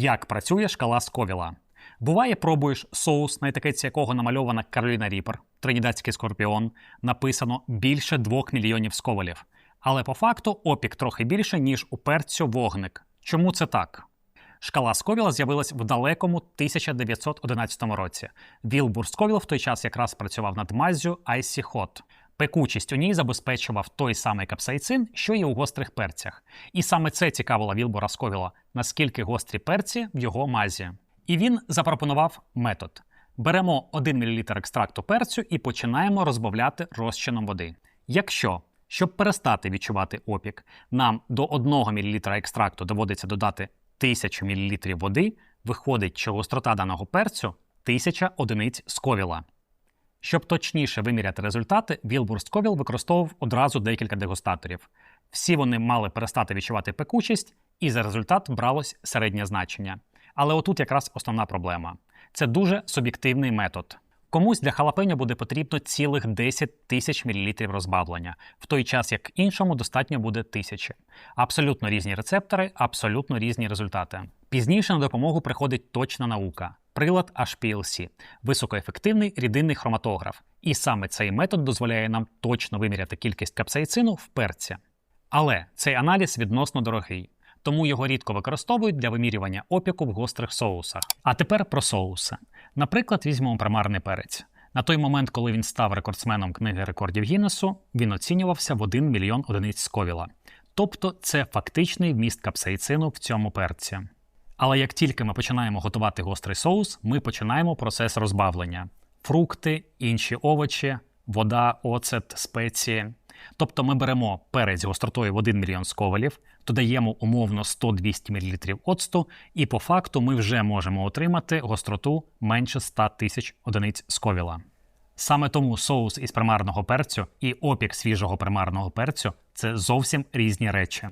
Як працює шкала Сковіла? Буває, пробуєш соус, на етикетці якого намальована Кароліна Ріпер, тринідадський скорпіон, написано більше 2 мільйонів сковалів. Але по факту опік трохи більше, ніж у перцю вогник. Чому це так? Шкала Сковіла з'явилась в далекому 1911 році. Вілбур Сковіл в той час якраз працював над маззю Icy Hot. Пекучість у ній забезпечував той самий капсаїцин, що й у гострих перцях. І саме це цікавило Вілбора Сковіла, наскільки гострі перці в його мазі. І він запропонував метод: беремо 1 мл екстракту перцю і починаємо розбавляти розчином води. Якщо, щоб перестати відчувати опік, нам до 1 мл екстракту доводиться додати 1000 мл води, виходить, що гострота даного перцю 1000 одиниць сковіла. Щоб точніше виміряти результати, Вілбур Сковіл використовував одразу декілька дегустаторів. Всі вони мали перестати відчувати пекучість, і за результат бралось середнє значення. Але отут якраз основна проблема. Це дуже суб'єктивний метод. Комусь для халапеньо буде потрібно цілих 10 тисяч мл розбавлення, в той час як іншому достатньо буде тисячі. Абсолютно різні рецептори, абсолютно різні результати. Пізніше на допомогу приходить точна наука. Прилад HPLC – високоефективний рідинний хроматограф. І саме цей метод дозволяє нам точно виміряти кількість капсаїцину в перці. Але цей аналіз відносно дорогий, тому його рідко використовують для вимірювання опіку в гострих соусах. А тепер про соуси. Наприклад, візьмемо примарний перець. На той момент, коли він став рекордсменом книги рекордів Гіннесу, він оцінювався в 1 мільйон одиниць сковіла. Тобто це фактичний вміст капсаїцину в цьому перці. Але як тільки ми починаємо готувати гострий соус, ми починаємо процес розбавлення: фрукти, інші овочі, вода, оцет, спеції. Тобто ми беремо перець гостротою в 1 мільйон сковалів, додаємо умовно 100-200 мл оцту, і по факту ми вже можемо отримати гостроту менше 100 тисяч одиниць сковіла. Саме тому соус із примарного перцю і опік свіжого примарного перцю це зовсім різні речі.